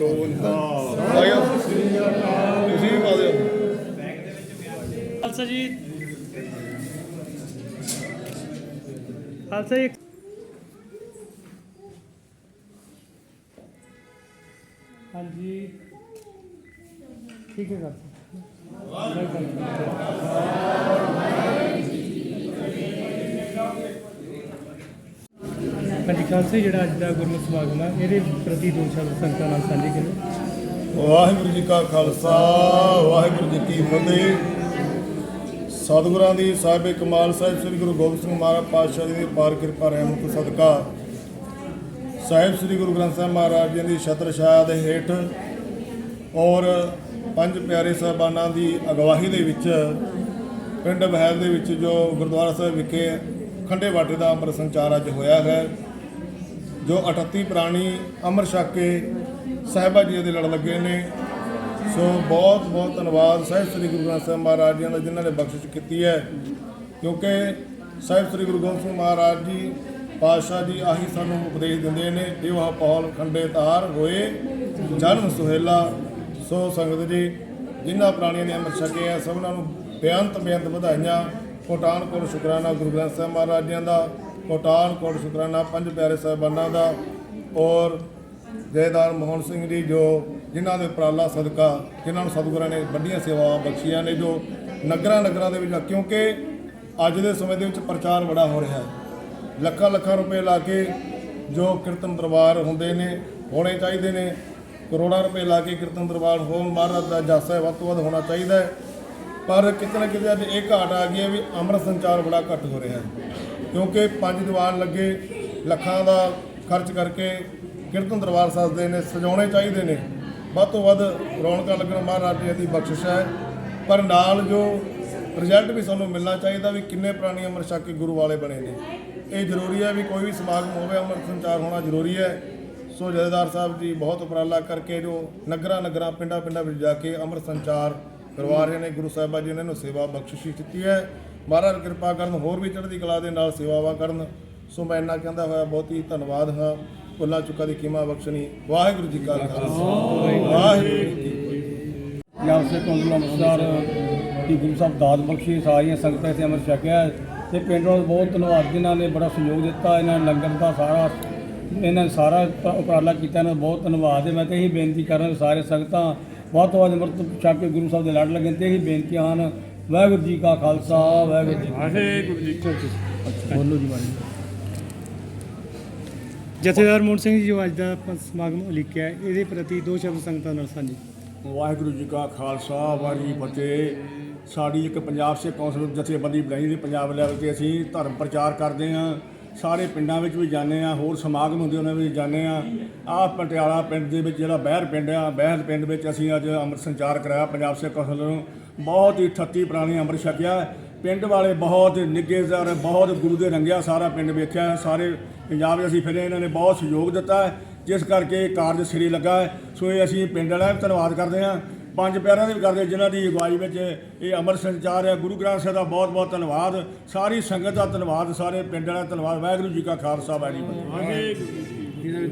ਆਇਓ ਤੁਸੀਂ ਵੀ ਪਾ ਦਿਓ। ਖਾਲਸਾ ਜੀ। ਖਾਲਸਾ ਜੀ। ਹਾਂਜੀ। ਠੀਕ ਹੈ ਖਾਲਸਾ। ਹਾਂਜੀ, ਖਾਲਸਾ ਜਿਹੜਾ ਅੱਜ ਦਾ ਗੁਰਮਤਿ ਸਮਾਗਮ ਹੈ ਇਹਦੇ ਪ੍ਰਤੀ ਦੋ ਸ਼ਬਦ ਸੰਗਤਾਂ ਨਾਲ ਸਾਂਝੇ ਕਰੋ। ਵਾਹਿਗੁਰੂ ਜੀ ਕਾ ਖਾਲਸਾ, ਵਾਹਿਗੁਰੂ ਜੀ ਕੀ ਫਤਿਹ। ਸਤਿਗੁਰਾਂ ਦੀ ਸਾਹਿਬ ਕਮਾਲ ਸਾਹਿਬ, ਸ੍ਰੀ ਗੁਰੂ ਗੋਬਿੰਦ ਸਿੰਘ ਮਹਾਰਾਜ ਪਾਤਸ਼ਾਹ ਜੀ ਦੀ ਪਾਰ ਕਿਰਪਾ, ਰਹਿਮਤ, ਸਦਕਾ। ਸਾਹਿਬ, ਸ੍ਰੀ ਗੁਰੂ ਗ੍ਰੰਥ ਸਾਹਿਬ ਮਹਾਰਾਜ ਜੀ ਦੀ ਛਤਰ ਛਾਇਆ ਦੇ ਹੇਠ ਔਰ ਪੰਜ ਪਿਆਰੇ ਸਾਹਿਬਾਨਾਂ ਦੀ ਅਗਵਾਹੀ ਦੇ ਵਿੱਚ, ਪਿੰਡ ਬਹਿਲ ਦੇ ਵਿੱਚ ਜੋ ਗੁਰਦੁਆਰਾ ਸਾਹਿਬ ਵਿਖੇ ਖੰਡੇ ਬਾਟੇ ਦਾ ਅੰਮ੍ਰਿਤ ਸੰਚਾਰ ਅੱਜ ਹੋਇਆ ਹੈ ਜੋ 38 ਪ੍ਰਾਣੀ ਅਮਰ ਛਕ ਕੇ ਸਾਹਿਬਾ ਜੀ ਦੇ ਲੜ ਲੱਗੇ ਨੇ। ਸੋ ਬਹੁਤ ਬਹੁਤ ਧੰਨਵਾਦ ਸਾਹਿਬ ਸ੍ਰੀ ਗੁਰੂ ਗ੍ਰੰਥ ਸਾਹਿਬ ਮਹਾਰਾਜ ਜੀ ਦਾ, ਜਿਨ੍ਹਾਂ ਨੇ ਬਖਸ਼ਿਸ਼ ਕੀਤੀ ਹੈ। ਕਿਉਂਕਿ ਸਾਹਿਬ ਸ੍ਰੀ ਗੁਰੂ ਗੋਬਿੰਦ ਸਿੰਘ ਮਹਾਰਾਜ ਜੀ ਪਾਤਸ਼ਾਹ ਜੀ ਆਹੀ ਸਾਨੂੰ ਉਪਦੇਸ਼ ਦਿੰਦੇ ਨੇ, ਦੇਵਾ ਪੌਲ ਖੰਡੇ ਤਾਰ ਹੋਏ, ਜਨਮ ਸੁਹੇਲਾ। ਸੋ ਸੰਗਤ ਜੀ, ਜਿਨ੍ਹਾਂ ਪ੍ਰਾਣੀਆਂ ਨੇ ਅੰਮ੍ਰਿਤ ਛਕੇ ਆ, ਸਭਨਾਂ ਨੂੰ ਬੇਅੰਤ ਬੇਅੰਤ ਵਧਾਈਆਂ। ਕੋਟਾਨ ਕੋਲ ਸ਼ੁਕਰਾਨਾ ਗੁਰੂ ਗ੍ਰੰਥ ਸਾਹਿਬ ਮਹਾਰਾਜ ਜੀ ਦਾ। ਕੋਟਾਨ ਕੋਟ ਸ਼ੁਕਰਾਨਾ, ਪੰਜ ਪਿਆਰੇ ਸਾਹਿਬਾਨਾਂ ਦਾ ਔਰ ਜੈਦਾਰ ਮੋਹਨ ਸਿੰਘ ਜੀ ਜੋ ਜਿਨ੍ਹਾਂ ਦੇ ਉਪਰਾਲਾ ਸਦਕਾ, ਜਿਨ੍ਹਾਂ ਨੂੰ ਸਤਿਗੁਰਾਂ ਨੇ ਵੱਡੀਆਂ ਸੇਵਾਵਾਂ ਬਖਸ਼ੀਆਂ ਨੇ, ਜੋ ਨਗਰਾਂ ਨਗਰਾਂ ਦੇ ਵਿੱਚ ਕਿਉਂਕਿ ਅੱਜ ਦੇ ਸਮੇਂ ਦੇ ਵਿੱਚ ਪ੍ਰਚਾਰ ਬੜਾ ਹੋ ਰਿਹਾ ਹੈ। ਲੱਖਾਂ ਲੱਖਾਂ ਰੁਪਏ ਲਾ ਕੇ ਜੋ ਕੀਰਤਨ ਦਰਬਾਰ ਹੁੰਦੇ ਨੇ, ਹੋਣੇ ਚਾਹੀਦੇ ਨੇ, ਕਰੋੜਾਂ ਰੁਪਏ ਲਾ ਕੇ ਕੀਰਤਨ ਦਰਬਾਰ ਹੋਣ, ਮਹਾਰਾਜ ਦਾ ਜਾਸਾ ਵੱਧ ਤੋਂ ਵੱਧ ਹੋਣਾ ਚਾਹੀਦਾ ਹੈ। ਪਰ ਕਿਤੇ ਨਾ ਕਿਤੇ ਅੱਜ ਇਹ ਘਾਟ ਆ ਗਈ ਹੈ ਵੀ ਅੰਮ੍ਰਿਤ ਸੰਚਾਰ ਬੜਾ ਘੱਟ ਹੋ ਰਿਹਾ ਹੈ। ਕਿਉਂਕਿ ਪੰਜ ਦੀਵਾਨ ਲੱਗੇ, ਲੱਖਾਂ ਦਾ ਖਰਚ ਕਰਕੇ ਕੀਰਤਨ ਦਰਬਾਰ ਸਜਦੇ ਨੇ, ਸਜਾਉਣੇ ਚਾਹੀਦੇ ਨੇ। ਵੱਧ ਤੋਂ ਵੱਧ ਰੌਣਕਾਂ ਲੱਗਣ ਮਹਾਰਾਜ ਜੀ ਦੀ ਬਖਸ਼ਿਸ਼ ਹੈ। ਪਰ ਨਾਲ ਜੋ ਰਿਜ਼ਲਟ ਵੀ ਸਾਨੂੰ ਮਿਲਣਾ ਚਾਹੀਦਾ ਵੀ ਕਿੰਨੇ ਪ੍ਰਾਣੀ ਅੰਮ੍ਰਿਤ ਛਕ ਕੇ ਗੁਰੂ ਵਾਲੇ ਬਣੇ ਨੇ। ਇਹ ਜ਼ਰੂਰੀ ਹੈ ਵੀ ਕੋਈ ਵੀ ਸਮਾਗਮ ਹੋਵੇ ਅੰਮ੍ਰਿਤ ਸੰਚਾਰ ਹੋਣਾ ਜ਼ਰੂਰੀ ਹੈ। ਸੋ ਜਥੇਦਾਰ ਸਾਹਿਬ ਜੀ ਬਹੁਤ ਉਪਰਾਲਾ ਕਰਕੇ ਜੋ ਨਗਰਾਂ ਨਗਰਾਂ, ਪਿੰਡਾਂ ਪਿੰਡਾਂ ਵਿੱਚ ਜਾ ਕੇ ਅੰਮ੍ਰਿਤ ਸੰਚਾਰ ਕਰਵਾ ਰਹੇ ਨੇ। ਗੁਰੂ ਸਾਹਿਬਾਂ ਜੀ ਨੇ ਨੂੰ ਸੇਵਾ ਬਖਸ਼ਿਸ਼ ਕੀਤੀ ਹੈ। ਮਹਾਰਾਜ ਕਿਰਪਾ ਕਰਨ, ਹੋਰ ਵੀ ਚੜ੍ਹਦੀ ਕਲਾ ਦੇ ਨਾਲ ਸੇਵਾਵਾਂ ਕਰਨ। ਸੋ ਮੈਂ ਇੰਨਾ ਕਹਿੰਦਾ ਹੋਇਆ, ਬਹੁਤ ਹੀ ਧੰਨਵਾਦ ਹਾਂ। ਭੁੱਲਾਂ ਚੁੱਕਾ ਦੀ ਕੀਮਾ ਬਖਸ਼ਣੀ। ਵਾਹਿਗੁਰੂ ਜੀ ਕਾ ਖਾਲਸਾ। ਵਾਹਿਗੁਰੂ ਜੀ ਕੀ ਫਤਿਹ। ਜਾਂ ਉਸੇ ਤੋਂ ਨਮਸਕਾਰ ਕਿ ਗੁਰੂ ਸਾਹਿਬ ਦਾਤ ਬਖਸ਼ੀ, ਸਾਰੀਆਂ ਸੰਗਤਾਂ ਇੱਥੇ ਅਮਰ ਛਕਿਆ ਹੈ। ਤੇ ਪਿੰਡ ਵਾਲੇ ਬਹੁਤ ਧੰਨਵਾਦ, ਜਿਨ੍ਹਾਂ ਨੇ ਬੜਾ ਸਹਿਯੋਗ ਦਿੱਤਾ, ਇਹਨਾਂ ਲੰਗਰ ਦਾ ਸਾਰਾ, ਇਹਨਾਂ ਨੇ ਸਾਰਾ ਉਪਰਾਲਾ ਕੀਤਾ, ਇਹਨਾਂ ਦਾ ਬਹੁਤ ਧੰਨਵਾਦ ਹੈ। ਮੈਂ ਤੇ ਇਹੀ ਬੇਨਤੀ ਕਰਾਂ ਸਾਰੇ ਸੰਗਤਾਂ ਬਹੁਤ ਤੋਂ ਵੱਧ ਅੰਮ੍ਰਿਤ ਛਕ ਕੇ ਗੁਰੂ ਸਾਹਿਬ ਦੇ ਲੜ ਲੱਗਣ ਤੇ ਇਹੀ ਬੇਨਤੀਆਂ ਹਨ। ਵਾਹਿਗੁਰੂ ਜੀ ਕਾ ਖਾਲਸਾ ਵਾਹਿਗੁਰੂ ਜੀ ਵਾਹਿਗੁਰੂ ਜੀ ਬੋਲੋ ਜੀ ਵਾਹਿਗੁਰੂ ਜਥੇਦਾਰ ਮੋਹਨ ਸਿੰਘ ਜੀ ਜੋ ਅੱਜ ਦਾ ਆਪਾਂ ਸਮਾਗਮ ਉਲੀਕਿਆ ਹੈ, ਇਹਦੇ ਪ੍ਰਤੀ ਦੋ ਸ਼ਬਦ ਸੰਗਤਾਂ ਨਾਲ ਸਾਂਝੇ। ਵਾਹਿਗੁਰੂ ਜੀ ਕਾ ਖਾਲਸਾ ਵਾਹਿਗੁਰੂ ਜੀ ਫਤਿਹ। ਸਾਡੀ ਇੱਕ ਪੰਜਾਬ ਸੇ ਕੌਂਸਲ ਜਥੇਬੰਦੀ ਬਣਾਈ ਦੀ ਪੰਜਾਬ ਲੈਵਲ ਤੇ ਅਸੀਂ ਧਰਮ ਪ੍ਰਚਾਰ ਕਰਦੇ ਹਾਂ। ਸਾਰੇ ਪਿੰਡਾਂ ਵਿੱਚ ਵੀ ਜਾਂਦੇ ਆ, ਹੋਰ ਸਮਾਗਮ ਹੁੰਦੇ ਉਹਨਾਂ ਵਿੱਚ ਜਾਂਦੇ ਆ। ਆਹ ਪਟਿਆਲਾ ਪਿੰਡ ਦੇ ਵਿੱਚ ਜਿਹੜਾ ਬਹਿਰ ਪਿੰਡ ਆ, ਬਹਿਰ ਪਿੰਡ ਵਿੱਚ ਅਸੀਂ ਅੱਜ ਅੰਮ੍ਰਿਤ ਸੰਚਾਰ ਕਰਾਇਆ ਪੰਜਾਬ ਸੇ ਕੌਂਸਲ ਨੂੰ ਬਹੁਤ ਹੀ 38 ਪੁਰਾਣੀ ਅੰਮ੍ਰਿਤ ਛਕਿਆ ਪਿੰਡ ਵਾਲੇ ਬਹੁਤ ਨਿੱਘੇਦਾਰ ਬਹੁਤ ਗੁਰੂ ਦੇ ਰੰਗਿਆ ਸਾਰਾ ਪਿੰਡ ਵੇਖਿਆ। ਸਾਰੇ ਪੰਜਾਬ 'ਚ ਅਸੀਂ ਫਿਰੇ, ਇਹਨਾਂ ਨੇ ਬਹੁਤ ਸਹਿਯੋਗ ਦਿੱਤਾ। ਜਿਸ ਕਰਕੇ ਕਾਰਜ ਸਿਰੇ ਲੱਗਾ। ਹੈ ਸੋ ਇਹ ਅਸੀਂ ਪਿੰਡ ਵਾਲਿਆਂ ਦਾ ਧੰਨਵਾਦ ਕਰਦੇ ਹਾਂ। ਪੰਜ ਪਿਆਰਿਆਂ ਦੇ ਵੀ ਕਰਦੇ ਜਿਨ੍ਹਾਂ ਦੀ ਅਗਵਾਈ ਵਿੱਚ ਇਹ ਅਮਰ ਸੰਚਾਰ ਹੈ ਗੁਰੂ ਗ੍ਰੰਥ ਸਾਹਿਬ ਦਾ ਬਹੁਤ ਬਹੁਤ ਧੰਨਵਾਦ। ਸਾਰੀ ਸੰਗਤ ਦਾ ਧੰਨਵਾਦ, ਸਾਰੇ ਪਿੰਡ ਵਾਲਿਆਂ ਦਾ ਧੰਨਵਾਦ। ਵਾਹਿਗੁਰੂ ਜੀ ਕਾ ਖਾਲਸਾ, ਵਾਹਿਗੁਰੂ ਜੀ ਕੀ ਫਤਿਹ।